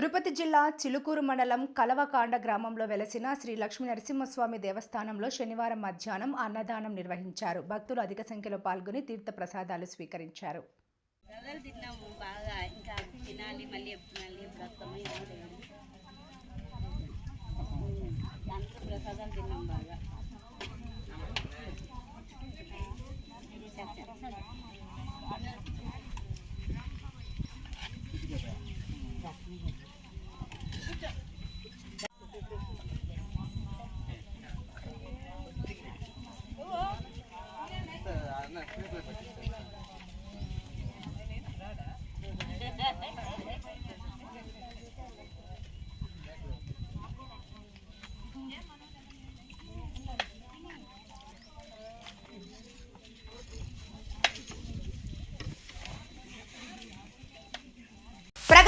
తిరుపతి జిల్లా చిలుకూరు మండలం కలవకాండ గ్రామంలో వెలసిన శ్రీ లక్ష్మీ నరసింహస్వామి దేవస్థానంలో శనివారం మధ్యాహ్నం అన్నదానం నిర్వహించారు. భక్తులు అధిక సంఖ్యలో పాల్గొని తీర్థ ప్రసాదాలు స్వీకరించారు.